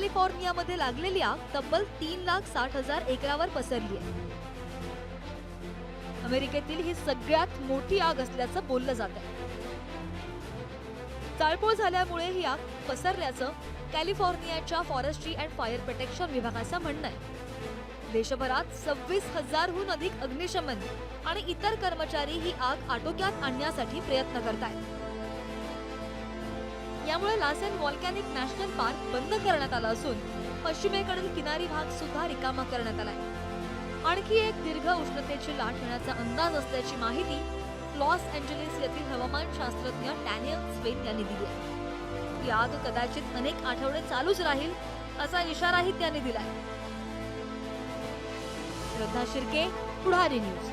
कॅलिफोर्नियामध्ये लागलेली आग तब्बल तीन लाख साठ हजार एकरावर पसरली आहे. अमेरिकेतील ही सगळ्यात मोठी आग असल्याचं बोललं जात आहे. चाळपोळ झाल्यामुळे ही आग पसरल्याचं कॅलिफोर्नियाच्या फॉरेस्ट्री अँड फायर प्रोटेक्शन विभागाचं म्हणणं आहे. देशभरात सव्वीस हजारहून अधिक अग्निशमन आणि इतर कर्मचारी ही आग आटोक्यात आणण्यासाठी प्रयत्न करत आहेत यामुळे लासेन वॉल्कॅनिक नॅशनल पार्क बंद करण्यात आला असून पश्चिमेकडील किनारी भाग सुद्धा रिकामा करण्यात आलाय. आणखी एक दीर्घ उष्णतेची लाट येण्याचा अंदाज असल्याची माहिती लॉस एंजलिस येथील हवामान शास्त्रज्ञ डॅनियल स्वेन यांनी दिली आहे. ही कदाचित अनेक आठवडे चालूच राहील असा इशाराही त्यांनी दिलाय. श्रद्धा शिर्के पुढारी न्यूज.